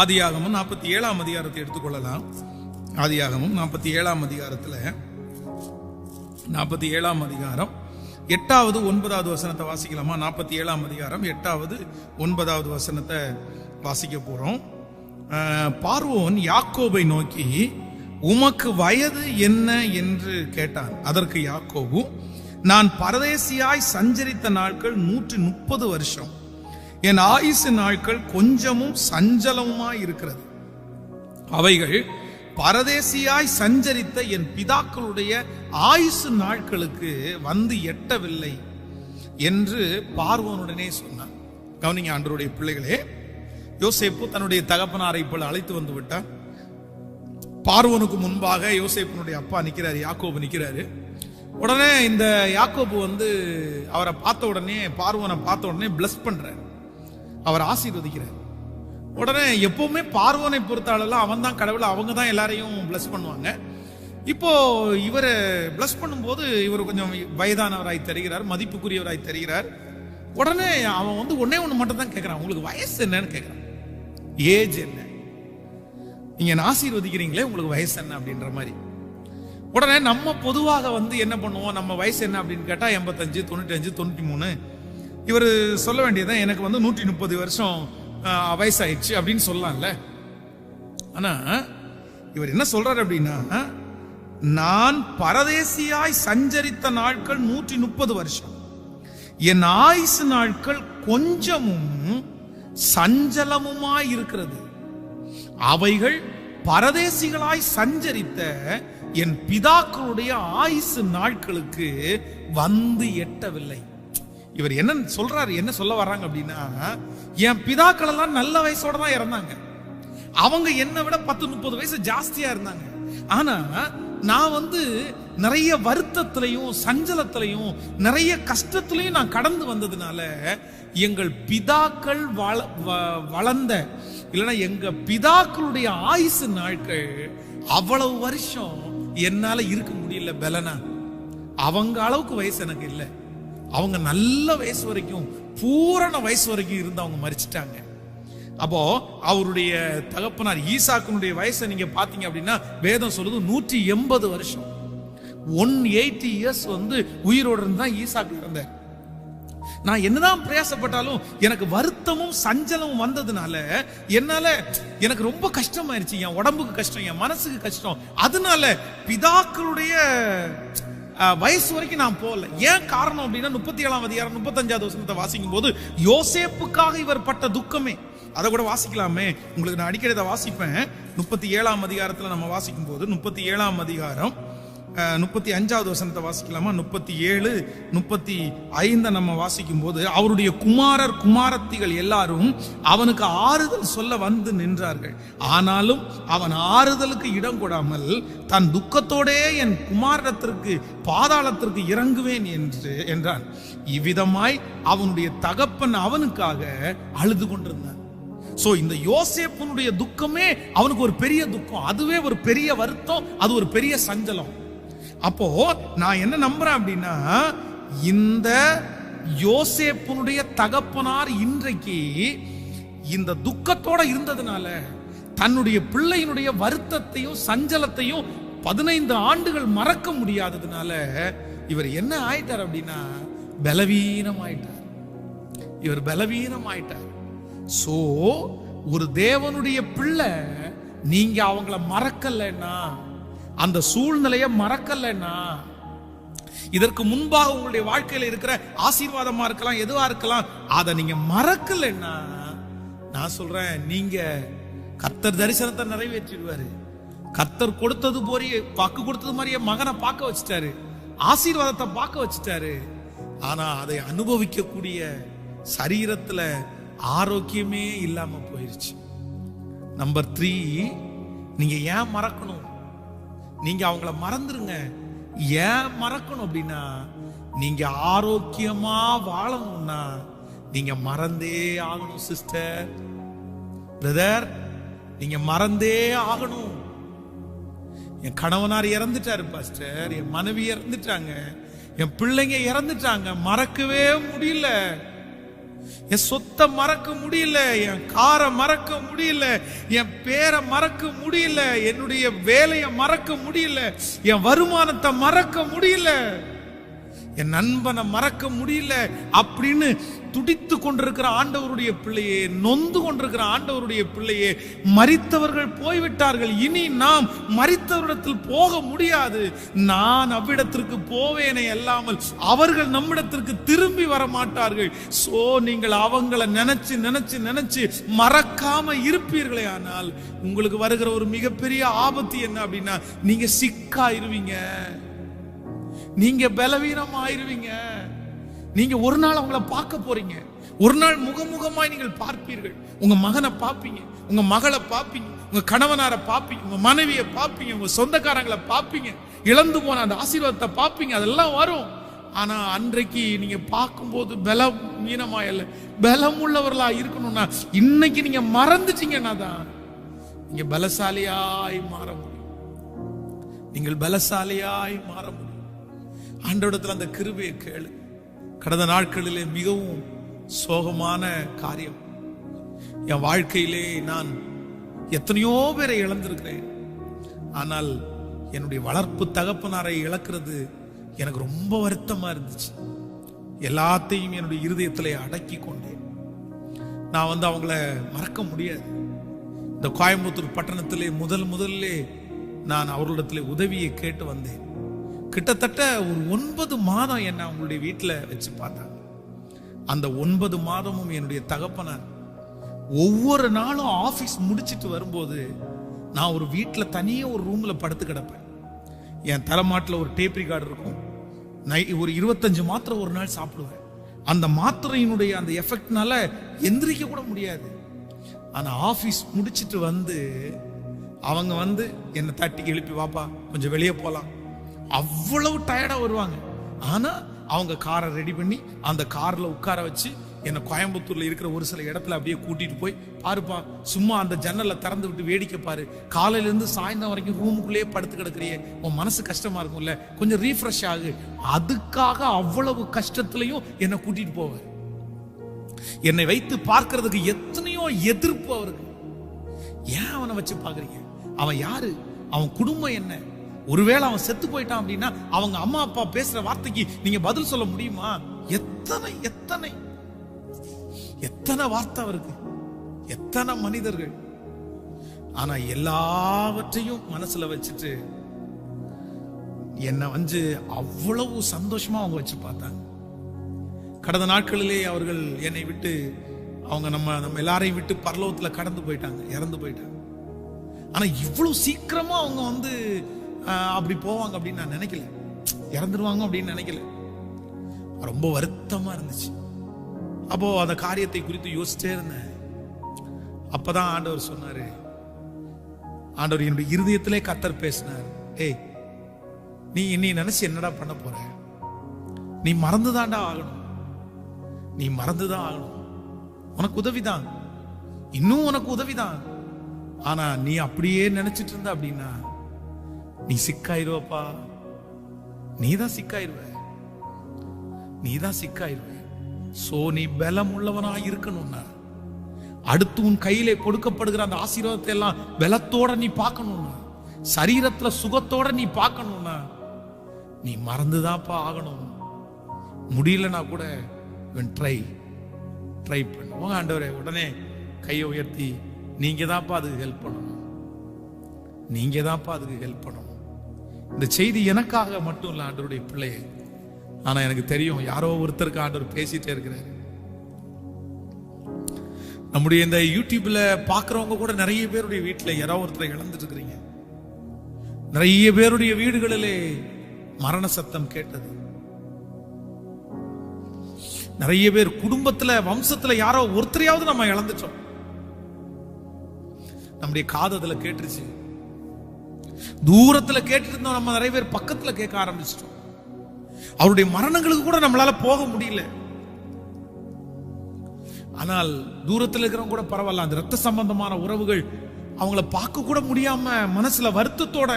ஆதியாகமும் நாற்பத்தி ஏழாம் அதிகாரத்தை எடுத்துக்கொள்ளலாம். ஆதியாகமும் நாற்பத்தி ஏழாம் அதிகாரத்தில் நாற்பத்தி ஏழாம் அதிகாரம். எட்டாவது ஒன்பதாவது வசனத்தை வாசிக்கலாமா? நாற்பத்தி ஏழாம் அதிகாரம் எட்டாவது ஒன்பதாவது வசனத்தை வாசிக்க போகிறோம் பார்வோன் யாக்கோபை நோக்கி உமக்கு வயது என்ன என்று கேட்டான். அதற்கு யாக்கோபு நான் பரதேசியாய் சஞ்சரித்த நாட்கள் நூற்றி முப்பது வருஷம். என் ஆயுசு நாட்கள் கொஞ்சமும் சஞ்சலமுமாய் இருக்கிறது. அவைகள் பரதேசியாய் சஞ்சரித்த என் பிதாக்களுடைய ஆயுசு நாட்களுக்கு வந்து எட்டவில்லை என்று பார்வோனுடனே சொன்னான். கவனிங்க ஆண்டருடைய பிள்ளைகளே யோசேப்பு தன்னுடைய தகப்பனாரை போல அழைத்து வந்து விட்டான். பார்வனுக்கு முன்பாக யோசேப்பனுடைய அப்பா நிற்கிறார் யாக்கோபு நிற்கிறாரு உடனே இந்த யாக்கோபு வந்து அவரை பார்த்த உடனே பார்வனை பார்த்த உடனே பிளஸ் பண்றாரு. அவர் ஆசீர்வதிக்கிறார். உடனே எப்பவுமே பொறுத்த அளவில் அவன் தான் கடவுள் அவங்க தான் எல்லாரையும் பிளஸ் பண்ணுவாங்க. இப்போ இவரை பிளஸ் பண்ணும்போது இவர் கொஞ்சம் வயதானவராய் தெரிகிறார் மதிப்புக்குரியவராய் தெரிகிறார். உடனே அவன் வந்து ஒன்னே ஒன்று மட்டும் தான் கேட்குறான் உங்களுக்கு வயசு என்னன்னு கேட்குறான் ஏஜ் என்ன? நீங்க என்ன ஆசீர்வதிக்கிறீங்களே உங்களுக்கு வயசு என்ன? அப்படின்ற மாதிரி. உடனே நம்ம பொதுவாக வந்து என்ன பண்ணுவோம்? நம்ம வயசு என்ன அப்படின்னு கேட்டால் எண்பத்தஞ்சு தொண்ணூற்றஞ்சு தொண்ணூற்றி மூணு இவர் சொல்ல வேண்டியதான் எனக்கு வந்து நூற்றி முப்பது வருஷம் வயசாயிடுச்சு அப்படின்னு சொல்லலாம்ல. ஆனா இவர் என்ன சொல்றாரு அப்படின்னா நான் பரதேசியாய் சஞ்சரித்த நாட்கள் நூற்றி முப்பது வருஷம். என் ஆயுசு நாட்கள் கொஞ்சமும் சஞ்சலமுமாய் இருக்கிறது. அவைகள் பரதேசிகளாய் சஞ்சரித்த என் பிதாக்களுடைய ஆயுசு நாட்களுக்கு வந்து எட்டவில்லை. இவர் என்ன சொல்றாரு என்ன சொல்ல வர்றாங்க அப்படின்னா என் பிதாக்கள் எல்லாம் நல்ல வயசோட தான் இறந்தாங்க. அவங்க என்னை விட பத்து முப்பது வயசு ஜாஸ்தியா இருந்தாங்க. ஆனா நான் வந்து நிறைய வருத்தத்திலையும் சஞ்சலத்திலையும் நிறைய கஷ்டத்திலையும் நான் கடந்து வந்ததுனால எங்கள் பிதாக்கள் வள வ- வளர்ந்த இல்லைன்னா எங்க பிதாக்களுடைய ஆயுசு நாட்கள் அவ்வளவு வருஷம் என்னால இருக்க முடியல பலனா? அவங்க அளவுக்கு வயசு எனக்கு இல்லை. அவங்க நல்ல வயசு வரைக்கும் பூரண வயசு வரைக்கும் இருந்து அவங்க மறிச்சிட்டாங்க அப்போ அவருடைய தகப்பனார் ஈசாக்கினுடைய வயசை நீங்க பாத்தீங்க அப்படின்னா வேதம் சொல்லுது நூற்றி எண்பது வருஷம். ஒன் எயிட்டி இயர்ஸ் வந்து உயிரோடு இருந்து தான் ஈசாக்கு இருந்தார் நான் என்னதான் பிரயாசப்பட்டாலும் எனக்கு வருத்தமும் சஞ்சலமும் வந்ததுனால என்னால எனக்கு ரொம்ப கஷ்டமாயிருச்சு. என் உடம்புக்கு கஷ்டம் என் மனசுக்கு கஷ்டம். அதனால பிதாக்களுடைய வயசு வரைக்கும் நான் போகல. ஏன் காரணம் அப்படின்னா முப்பத்தி ஏழாம் அதிகாரம் முப்பத்தஞ்சாவது வசனத்தை வாசிக்கும் போது யோசேப்புக்காக இவர் பட்ட துக்கமே. அதை கூட வாசிக்கலாமே. உங்களுக்கு நான் அடிக்கடி அதை வாசிப்பேன். முப்பத்தி ஏழாம் அதிகாரத்தில் நம்ம வாசிக்கும் போது முப்பத்தி ஏழாம் அதிகாரம் முப்பத்தி அஞ்சாவது வசனத்தை வாசிக்கலாமா? முப்பத்தி ஏழு முப்பத்தி ஐந்தை நம்ம வாசிக்கும் போது அவருடைய குமாரர் குமாரத்திகள் எல்லாரும் அவனுக்கு ஆறுதல் சொல்ல வந்து நின்றார்கள். ஆனாலும் அவன் ஆறுதலுக்கு இடம் கொடாமல் தன் துக்கத்தோடே என் குமாரத்திற்கு பாதாளத்திற்கு இறங்குவேன் என்று என்றான். இவ்விதமாய் அவனுடைய தகப்பன் அவனுக்காக அழுது கொண்டிருந்தான். சோ இந்த யோசேப்பனுடைய துக்கமே அவனுக்கு ஒரு பெரிய துக்கம். அதுவே ஒரு பெரிய வருத்தம் அது ஒரு பெரிய சஞ்சலம். அப்போ நான் என்ன நம்புறேன் அப்படின்னா இந்த யோசேப்பனுடைய தகப்பனார் இன்றைக்கு இந்த துக்கத்தோட இருந்ததுனால தன்னுடைய பிள்ளையினுடைய வருத்தத்தையும் சஞ்சலத்தையும் பதினைந்து ஆண்டுகள் மறக்க முடியாததுனால இவர் என்ன ஆயிட்டார் அப்படின்னா பலவீனம் ஆயிட்டார் இவர் பலவீனம் ஆயிட்டார் சோ ஒரு தேவனுடைய பிள்ளை நீங்க அவங்கள மறக்கலைன்னா அந்த சூழ்நிலையை மறக்கலைன்னா இதற்கு முன்பாக உங்களுடைய வாழ்க்கையில இருக்கிற ஆசீர்வாதமா இருக்கலாம் எதுவா இருக்கலாம் அதை நீங்க மறக்கலைன்னா நான் சொல்றேன் நீங்க கத்தர் தரிசனத்தை நிறைவேற்றிடுவாரு. கத்தர் கொடுத்தது போறிய வாக்கு கொடுத்தது மாதிரியே மகனை பார்க்க வச்சுட்டாரு. ஆசீர்வாதத்தை பார்க்க வச்சுட்டாரு. ஆனா அதை அனுபவிக்கக்கூடிய சரீரத்துல ஆரோக்கியமே இல்லாம போயிருச்சு. நம்பர் த்ரீ நீங்க ஏன் மறக்கணும்? நீங்க அவங்கள மறந்துருங்க. ஏன் மறக்கணும் அப்படின்னா நீங்க ஆரோக்கியமா வாழணும்னா நீங்க மறந்தே ஆகணும் சிஸ்டர் பிரதர் நீங்க மறந்தே ஆகணும். என் கணவனார் இறந்துட்டாரு பாஸ்டர் என் மனைவி இறந்துட்டாங்க. என் பிள்ளைங்க இறந்துட்டாங்க. மறக்கவே முடியல. என் சொத்தை மறக்க முடியல என் காரை மறக்க முடியல என் பேரை மறக்க முடியல என்னுடைய வேலையை மறக்க முடியல என் வருமானத்தை மறக்க முடியல என் நண்பனை மறக்க முடியல அப்படின்னு துடித்து கொண்டிருக்கிற ஆண்டவருடைய பிள்ளையே நொந்து கொண்டிருக்கிற ஆண்டவருடைய பிள்ளையே மறித்தவர்கள் போய்விட்டார்கள். இனி நாம் மறித்தவரிடத்தில் போக முடியாது. நான் அவ்விடத்திற்கு போவேனே அல்லாமல் அவர்கள் நம்மிடத்திற்கு திரும்பி வர மாட்டார்கள் சோ நீங்கள் அவங்கள நினைச்சு நினைச்சு நினைச்சு மறக்காம இருப்பீர்களே ஆனால் உங்களுக்கு வருகிற ஒரு மிகப்பெரிய ஆபத்து என்ன அப்படின்னா நீங்க சிக்காயிருவீங்க. நீங்க பலவீனம் ஆயிருவீங்க நீங்க ஒரு நாள் அவங்கள பார்க்க போறீங்க. ஒரு நாள் முகமுகமாய் நீங்கள் பார்ப்பீர்கள். உங்க மகனை பார்ப்பீங்க. உங்க மகளை பார்ப்பீங்க. உங்க கணவனார பார்ப்பீங்க. உங்க மனைவியை பார்ப்பீங்க. உங்க சொந்தக்காரங்களை பார்ப்பீங்க. இழந்து போன அந்த ஆசீர்வாதத்தை பார்ப்பீங்க. அதெல்லாம் வரும். ஆனா அன்றைக்கு நீங்க பார்க்கும்போது பலம் மீனமா இல்ல பலம் உள்ளவர்களா இருக்கணும்னா இன்னைக்கு நீங்க மறந்துட்டீங்கன்னா தான் நீங்க பலசாலியாய் மாற முடியும். நீங்கள் பலசாலியாய் மாற முடியும். ஆண்டவரிடத்துல அந்த கிருபையை கேளு. கடந்த நாட்களிலே மிகவும் சோகமான காரியம். என் வாழ்க்கையிலே நான் எத்தனையோ பேரை இழந்திருக்கிறேன். ஆனால் என்னுடைய வளர்ப்பு தகப்பனாரை இழக்கிறது எனக்கு ரொம்ப வருத்தமா இருந்துச்சு. எல்லாத்தையும் என்னுடைய இருதயத்தில் அடக்கி கொண்டேன். நான் வந்து அவங்கள மறக்க முடியாது. இந்த கோயம்புத்தூர் பட்டணத்திலே முதல் முதல்ல நான் அவர்களிடத்திலே உதவியை கேட்டு வந்தேன். கிட்டத்தட்ட ஒரு ஒன்பது மாதம் என்னை அவங்களுடைய வீட்டில் வச்சு பார்த்தாங்க. அந்த ஒன்பது மாதமும் என்னுடைய தகப்பனார் ஒவ்வொரு நாளும் ஆஃபீஸ் முடிச்சிட்டு வரும்போது நான் ஒரு வீட்டில் தனியே ஒரு ரூமில் படுத்து கிடப்பேன். என் தலைமாட்டில் ஒரு டேப் ரிகார்டு இருக்கும். நை ஒரு இருபத்தஞ்சு மாத்திரை ஒரு நாள் சாப்பிடுவேன். அந்த மாத்திரையினுடைய அந்த எஃபெக்ட்னால எந்திரிக்க கூட முடியாது. ஆனால் ஆஃபீஸ் முடிச்சிட்டு வந்து அவங்க வந்து என்னை தட்டி எழுப்பி வாப்பா கொஞ்சம் வெளியே போகலாம் அவ்வளவு டயர்டா வருவாங்க. ஆனா அவங்க காரை ரெடி பண்ணி அந்த கார்ல உட்கார வச்சு என்னை கோயம்புத்தூர்ல இருக்கிற ஒரு சில இடத்துல அப்படியே கூட்டிட்டு போய் பாருப்பா சும்மா அந்த ஜன்னலை திறந்து விட்டு வேடிக்கை பாரு. காலையில இருந்து சாயந்தரம் வரைக்கும் ரூமுக்குள்ளேயே படுத்து கிடக்குறியே. உன் மனசு கஷ்டமா இருக்கும்ல. கொஞ்சம் ரீஃப்ரெஷ் ஆகு. அதுக்காக அவ்வளவு கஷ்டத்திலையும் என்னை கூட்டிட்டு போவார். என்னை வைத்து பார்க்கறதுக்கு எத்தனையோ எதிர்ப்பு அவருக்கு. ஏன் அவனை வச்சு பாக்குறீங்க அவன் யாரு? அவன் குடும்பம் என்ன? ஒருவேளை அவன் செத்து போயிட்டான் அப்படின்னா அவங்க அம்மா அப்பா பேசுற வார்த்தைக்கு நீங்க பதில் சொல்ல முடியுமா? எத்தனை எத்தனை எத்தனை வார்த்தை அவருக்கு? எத்தனை மனிதர்கள்? ஆனா எல்லாவற்றையும் மனசுல வச்சுட்டு என்னை வந்து அவ்வளவு சந்தோஷமா அவங்க வச்சு பார்த்தாங்க. கடந்த நாட்களிலே அவர்கள் என்னை விட்டு அவங்க நம்ம நம்ம எல்லாரையும் விட்டு பரலோகத்துல கடந்து போயிட்டாங்க இறந்து போயிட்டாங்க. ஆனா இவ்வளவு சீக்கிரமா அவங்க வந்து அப்படி போவாங்க அப்படின்னு நான் நினைக்கல. இறந்துருவாங்க அப்படின்னு நினைக்கல. ரொம்ப வருத்தமா இருந்துச்சு. அப்போ அந்த காரியத்தை குறித்து யோசிச்சே இருந்தேன். அப்பதான் ஆண்டவர் சொன்னாரு ஆண்டவர் என்னுடைய இருதயத்திலே கத்தர் பேசினார். ஏய் நீ நீ நினைச்சு என்னடா பண்ண போற? நீ மறந்துதான்டா ஆகணும். நீ மறந்துதான் ஆகணும். உனக்கு உதவிதான். இன்னும் உனக்கு உதவிதான். ஆனா நீ அப்படியே நினைச்சிட்டு இருந்த அப்படின்னா நீ சிக்காயிருவப்பா. நீ தான் சிக்காயிருவ. நீ தான் சிக்காயிருவ. சோ நீ பலம் உள்ளவனா இருக்கணும்னா அடுத்து உன் கையிலே கொடுக்கப்படுகிற அந்த ஆசீர்வாதத்தை எல்லாம் பலத்தோட நீ பார்க்கணும்னா சரீரத்துல சுகத்தோட நீ பார்க்கணும்னா நீ மறந்துதான்ப்பா ஆகணும். முடியலனா கூட ட்ரை ட்ரை பண்ணுவோம் ஆண்டவரே உடனே கையை உயர்த்தி நீங்க தான்ப்பா அதுக்கு ஹெல்ப் பண்ணணும். நீங்க தான்ப்பா அதுக்கு ஹெல்ப் பண்ணணும். இந்த செய்தி எனக்காக மட்டும் இல்ல ஆண்டருடைய பிள்ளையை. ஆனா எனக்கு தெரியும் யாரோ ஒருத்தருக்கு ஆண்டவர் பேசிட்டே இருக்கிறார். நம்முடைய இந்த யூடியூப்ல பாக்குறவங்க கூட நிறைய பேருடைய வீட்டுல யாரோ ஒருத்தரை இழந்துட்டு இருக்கிறீங்க. நிறைய பேருடைய வீடுகளிலே மரண சத்தம் கேட்டது. நிறைய பேர் குடும்பத்துல வம்சத்துல யாரோ ஒருத்தரையாவது நம்ம இழந்துட்டோம். நம்முடைய காது கேட்டுருச்சு. தூரத்துல கேட்டுட்டு இருந்தோம் நம்ம நிறைய பேர் பக்கத்துல கேட்க ஆரம்பிச்சிட்டோம். அவருடைய மரணங்களுக்கு கூட நம்மளால போக முடியல. ஆனால் தூரத்துல இருக்கிறவங்க கூட பரவாயில்ல அந்த ரத்த சம்பந்தமான உறவுகள் அவங்கள பார்க்க கூட முடியாம மனசுல வருத்தத்தோட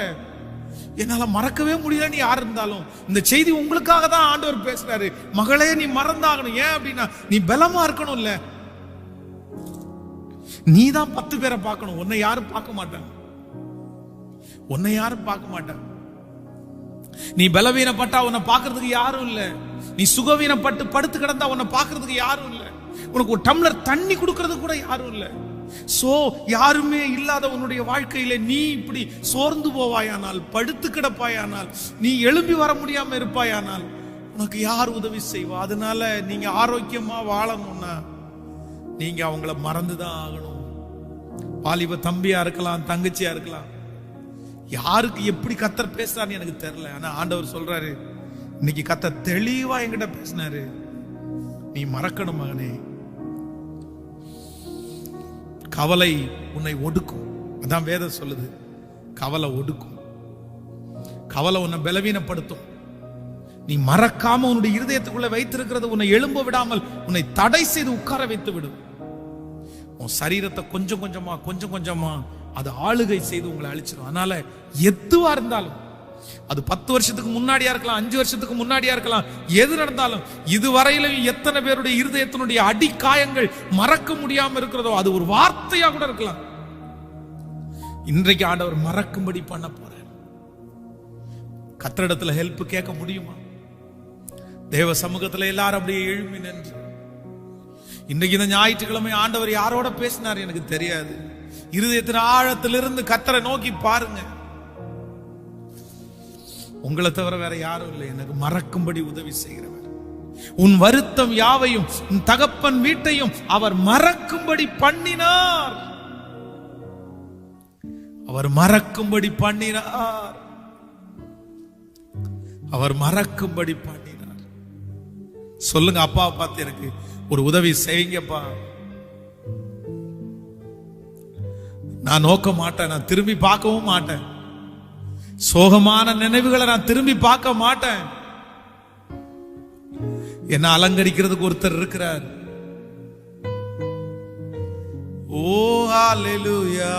என்னால மறக்கவே முடியலன்னு யார் இருந்தாலும் இந்த செய்தி உங்களுக்காக தான் ஆண்டவர் பேசுறாரு. மகளே நீ மறந்தாகணும். ஏன் அப்படின்னா நீ பலமா இருக்கணும்ல. நீ தான் பத்து பேரை பார்க்கணும். உன்னை யாரும் பார்க்க மாட்டாங்க. உன்னை யாரும் பார்க்க மாட்டாங்க நீ பலவீனப்பட்டா உன்னை பார்க்கறதுக்கு யாரும் இல்ல. நீ சுகவீனப்பட்டு படுத்து கிடந்தா உன்னை பார்க்கறதுக்கு யாரும் இல்ல. உனக்கு ஒரு டம்ளர் தண்ணி கொடுக்கறது கூட யாரும் இல்ல. சோ யாருமே இல்லாத உன்னுடைய வாழ்க்கையில நீ இப்படி சோர்ந்து போவாயானால் படுத்து கிடப்பாயானால் நீ எழும்பி வர முடியாம இருப்பாயானால் உனக்கு யார் உதவி செய்வா? அதனால நீங்க ஆரோக்கியமா வாழணும்னா நீங்க அவங்கள மறந்துதான் ஆகணும். வாலிப தம்பியா இருக்கலாம் தங்கச்சியா இருக்கலாம். யாருக்கு எப்படி கத்தர் பேசுறாருன்னு எனக்கு தெரியல. ஆனா ஆண்டவர் சொல்றாரு இன்னைக்கு கத்தர் தெளிவா என்கிட்ட பேசினாரு. நீ மறக்கணும் மகனே. கவலை உன்னை ஒடுக்கும். அதான் வேதம் சொல்லுது. கவலை ஒடுக்கும். கவலை உன்னை பலவீனப்படுத்தும். நீ மறக்காம உன்னுடைய இருதயத்துக்குள்ள வைத்திருக்கிறது உன்னை எழும்ப விடாமல் உன்னை தடை செய்து உட்கார வைத்து விடும் உன் சரீரத்தை கொஞ்சம் கொஞ்சமா கொஞ்சம் கொஞ்சமா அது ஆளுகை செய்து உங்களை அழிச்சிடும் அதனால எதுவா இருந்தாலும் அது பத்து வருஷத்துக்கு முன்னாடியா இருக்கலாம் அஞ்சு வருஷத்துக்கு முன்னாடியா இருக்கலாம் எது நடந்தாலும் இதுவரையிலும் எத்தனை பேருடைய இருதயத்தினுடைய அடிக்காயங்கள் மறக்க முடியாம இருக்கிறதோ அது ஒரு வார்த்தையா கூட இருக்கலாம். இன்றைக்கு ஆண்டவர் மறக்கும்படி பண்ண போறார். கத்திரிடத்துல ஹெல்ப் கேட்க முடியுமா? தேவ சமூகத்துல எல்லாரும் அப்படியே எழுப்பி நின்று. இன்றைக்கு இந்த ஞாயிற்றுக்கிழமை ஆண்டவர் யாரோட பேசினார் எனக்கு தெரியாது. இருதயத்தின் ஆழத்திலிருந்து கத்தரை நோக்கி பாருங்க. உங்களை தவிர வேற யாரும் இல்லை. எனக்கு மறக்கும்படி உதவி செய்கிறவர். உன் வருத்தம் யாவையும் உன் தகப்பன் வீட்டையும் அவர் மறக்கும்படி பண்ணினார். அவர் மறக்கும்படி பண்ணினார். அவர் மறக்கும்படி பண்ணினார். சொல்லுங்க அப்பா பார்த்து எனக்கு ஒரு உதவி செய்யுங்கப்பா. நான் நோக்க மாட்டேன் நான் திரும்பி பார்க்கவும் மாட்டேன். சோகமான நினைவுகளை நான் திரும்பி பார்க்க மாட்டேன். என்ன அலங்கரிக்கிறதுக்கு ஒருத்தர் இருக்கிறார். ஓ ஹalleluya